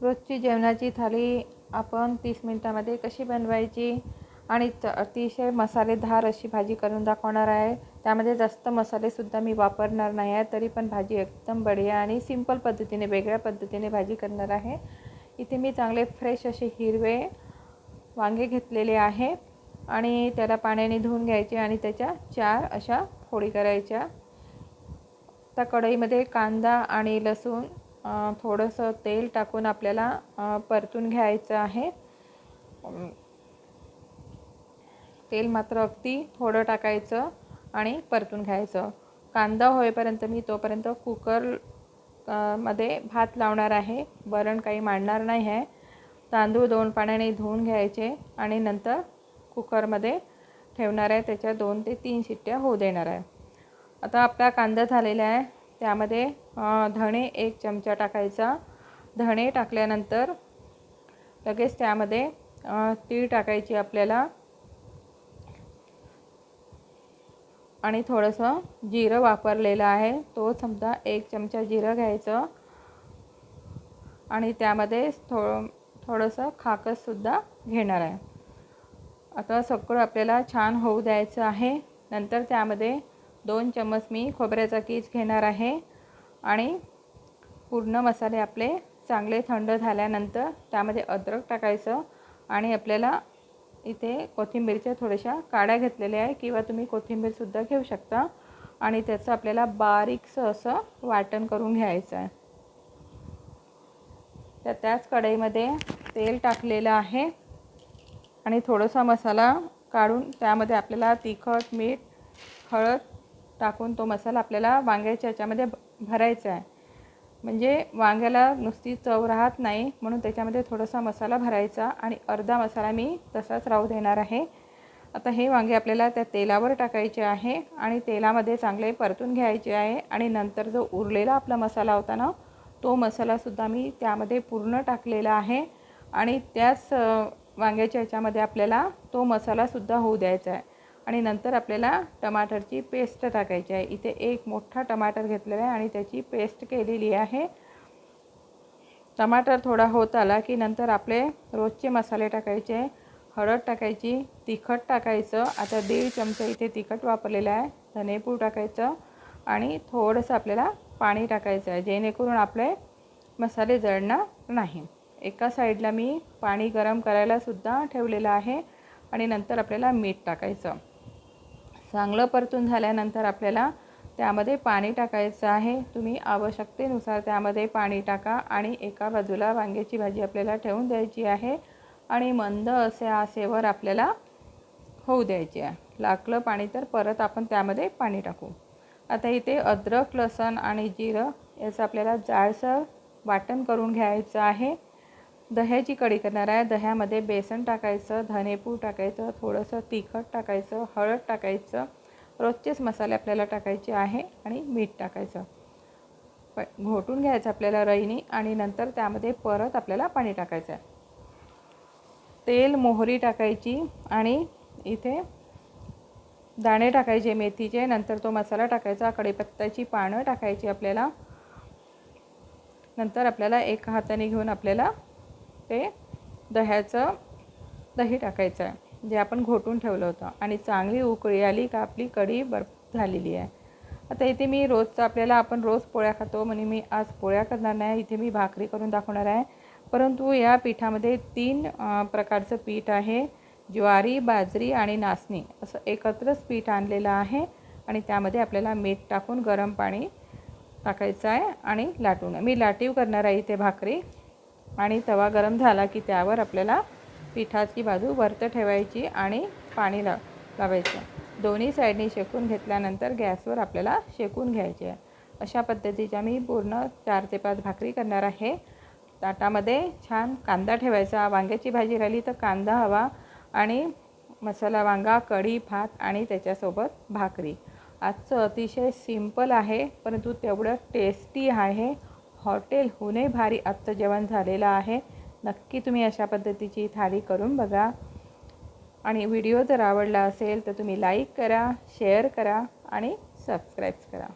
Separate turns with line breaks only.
रोजची जेवणाची थाळी आपण तीस मिनटामध्ये कशी बनवायची? आणि च अतिशय मसालेदार अशी भाजी करून दाखवणार आहे. त्यामध्ये जास्त मसालेसुद्धा मी वापरणार नाही आहे तरी पण भाजी एकदम बढिया आणि सिंपल पद्धतीने वेगळ्या पद्धतीने भाजी करणार आहे. इथे मी चांगले फ्रेश असे हिरवे वांगे घेतलेले आहे आणि त्याला पाण्याने धुवून घ्यायचे आणि त्याच्या चार अशा फोडी करायच्या. त्या कढईमध्ये कांदा आणि लसूण थोडंसं तेल टाकून आपल्याला परतून घ्यायचं आहे. तेल मात्र अगदी थोडं टाकायचं आणि परतून घ्यायचं. कांदा होईपर्यंत मी तोपर्यंत कुकरमध्ये भात लावणार आहे. वरण काही मांडणार नाही आहे. तांदूळ दोन पाण्याने धुवून घ्यायचे आणि नंतर कुकरमध्ये ठेवणार आहे. त्याच्या दोन ते तीन शिट्ट्या होऊ देणार आहे. आता आपला कांदा झालेला आहे. त्यामध्ये धणे एक चमचा टाकायचा. धणे टाकल्यानंतर लगेच त्यामध्ये तीळ टाकायची आपल्याला. आणि थोडंसं जिरं वापरलेलं आहे. तो समजा एक चमचा जिरं घ्यायचं. आणि त्यामध्ये थो थोडंसं खाकससुद्धा घेणार आहे. आता सगळं आपल्याला छान होऊ द्यायचं आहे. नंतर त्यामध्ये दोन चम्मच मी खोबऱ्याचा कीज घेणार आहे. आणि पूर्ण मसाले आपले चांगले थंड झाल्यानंतर त्यामध्ये अद्रक टाकायचं आणि आपल्याला इथे कोथिंबीरच्या थोड्याशा काड्या घेतलेल्या आहे किंवा तुम्ही कोथिंबीरसुद्धा घेऊ शकता. आणि त्याचं आपल्याला बारीकसं असं वाटण करून घ्यायचं आहे. तर त्याच कढईमध्ये तेल टाकलेलं आहे. आणि थोडासा मसाला काढून त्यामध्ये आपल्याला तिखट मीठ हळद टाकून तो मसाला आपल्याला वांग्याच्या याच्यामध्ये भरायचा आहे. म्हणजे वांग्याला नुसती चव राहत नाही म्हणून त्याच्यामध्ये थोडासा मसाला भरायचा आणि अर्धा मसाला मी तसाच राहू देणार आहे. आता हे वांगे आपल्याला त्या तेलावर टाकायचे आहे आणि तेलामध्ये चांगले परतून घ्यायचे आहे आणि नंतर जो उरलेला आपला मसाला होता ना तो मसालासुद्धा मी त्यामध्ये पूर्ण टाकलेला आहे आणि त्याच वांग्याच्या ह्याच्यामध्ये आपल्याला तो मसालासुद्धा होऊ द्यायचा आहे. आणि नंतर आपल्याला टमाटरची पेस्ट टाकायची आहे. इथे एक मोठा टमाटर घेतलेला आहे आणि त्याची पेस्ट केलेली आहे. टमाटर थोडा होत आला की नंतर आपले रोजचे मसाले टाकायचे हळद टाकायची तिखट टाकायचं. आता दीड चमचा इथे तिखट वापरलेलं आहे. धनेपूड टाकायचं आणि थोडंसं आपल्याला पाणी टाकायचं आहे जेणेकरून आपले मसाले जळणार नाही. एका साईडला मी पाणी गरम करायलासुद्धा ठेवलेलं आहे आणि नंतर आपल्याला मीठ टाकायचं. चांगलं परतून झाल्यानंतर आपल्याला त्यामध्ये पाणी टाकायचं आहे. तुम्ही आवश्यकतेनुसार त्यामध्ये पाणी टाका आणि एका बाजूला वांग्याची भाजी आपल्याला ठेवून द्यायची आहे आणि मंद असे आसेवर आपल्याला होऊ द्यायची आहे. लागलं पाणी तर परत आपण त्यामध्ये पाणी टाकू. आता इथे अद्रक लसण आणि जिरं याचं आपल्याला जाडसर वाटण करून घ्यायचं आहे. दह्याची कढी करणार आहे. दह्यामध्ये बेसन टाकायचं धनेपूड टाकायचं थोडंसं तिखट टाकायचं हळद टाकायचं. रोजचेच मसाले आपल्याला टाकायचे आहे आणि मीठ टाकायचं. प घोटून घ्यायचं आपल्याला रईनी आणि नंतर त्यामध्ये परत आपल्याला पाणी टाकायचं आहे. तेल मोहरी टाकायची आणि इथे दाणे टाकायचे मेथीचे. नंतर तो मसाला टाकायचा. कढीपत्त्याची पानं टाकायची आपल्याला. नंतर आपल्याला एका हाताने घेऊन आपल्याला ते दह्याचं दही टाकायचं आहे जे आपण घोटून ठेवलं होतं. आणि चांगली उकळी आली का आपली कढी बर्फ झालेली आहे. आता इथे मी रोजचं आपल्याला आपण रोज पोळ्या खातो म्हणजे मी आज पोळ्या करणार नाही इथे मी भाकरी करून दाखवणार आहे. परंतु या पिठामध्ये तीन प्रकारचं पीठ आहे ज्वारी बाजरी आणि नाचणी. असं एकत्रच पीठ आणलेलं आहे आणि त्यामध्ये आपल्याला मीठ टाकून गरम पाणी टाकायचं आहे आणि लाटून. मी लाटीव करणार आहे इथे भाकरी. आणि तवा गरम झाला की त्यावर आपल्याला पिठाची बाजू वरतं ठेवायची आणि पाणी ला लावायचं. दोन्ही साईडनी शेकून घेतल्यानंतर गॅसवर आपल्याला शेकून घ्यायचे. आहे अशा पद्धतीच्या मी पूर्ण चार ते पाच भाकरी करणार आहे. ताटामध्ये छान कांदा ठेवायचा. वांग्याची भाजी राहिली तर कांदा हवा आणि मसाला वांगा कढी भात आणि त्याच्यासोबत भाकरी. आजचं अतिशय सिंपल आहे परंतु तेवढं टेस्टी आहे. हॉटेलहूनही भारी आजचं जेवण झालेलं आहे. नक्की तुम्ही अशा पद्धतीची थाळी करून बघा. आणि व्हिडिओ जर आवडला असेल तर तुम्ही लाईक करा शेअर करा आणि सबस्क्राईब करा.